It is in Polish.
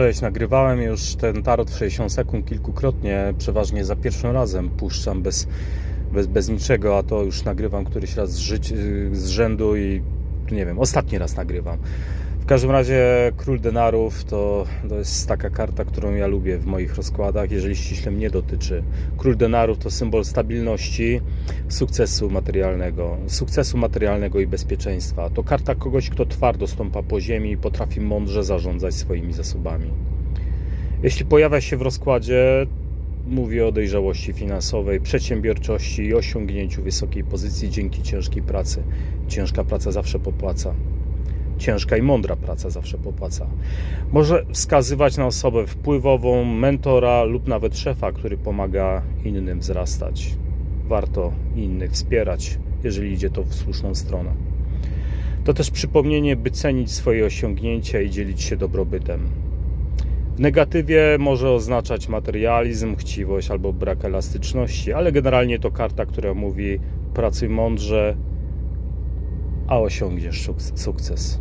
Cześć, nagrywałem już ten tarot w 60 sekund kilkukrotnie, przeważnie za pierwszym razem puszczam bez, bez, bez niczego, a to już nagrywam któryś raz z, z rzędu i nie wiem, ostatni raz nagrywam. W każdym razie Król Denarów to, to jest taka karta, którą ja lubię w moich rozkładach, jeżeli ściśle mnie dotyczy. Król Denarów to symbol stabilności, sukcesu materialnego, sukcesu materialnego i bezpieczeństwa. To karta kogoś, kto twardo stąpa po ziemi i potrafi mądrze zarządzać swoimi zasobami. Jeśli pojawia się w rozkładzie, mówię o dojrzałości finansowej, przedsiębiorczości i osiągnięciu wysokiej pozycji dzięki ciężkiej pracy. Ciężka praca zawsze popłaca ciężka i mądra praca zawsze popłaca. Może wskazywać na osobę wpływową, mentora lub nawet szefa, który pomaga innym wzrastać. Warto innych wspierać, jeżeli idzie to w słuszną stronę. To też przypomnienie, by cenić swoje osiągnięcia i dzielić się dobrobytem. W negatywie może oznaczać materializm, chciwość albo brak elastyczności, ale generalnie to karta, która mówi pracuj mądrze, a osiągniesz suk- sukces.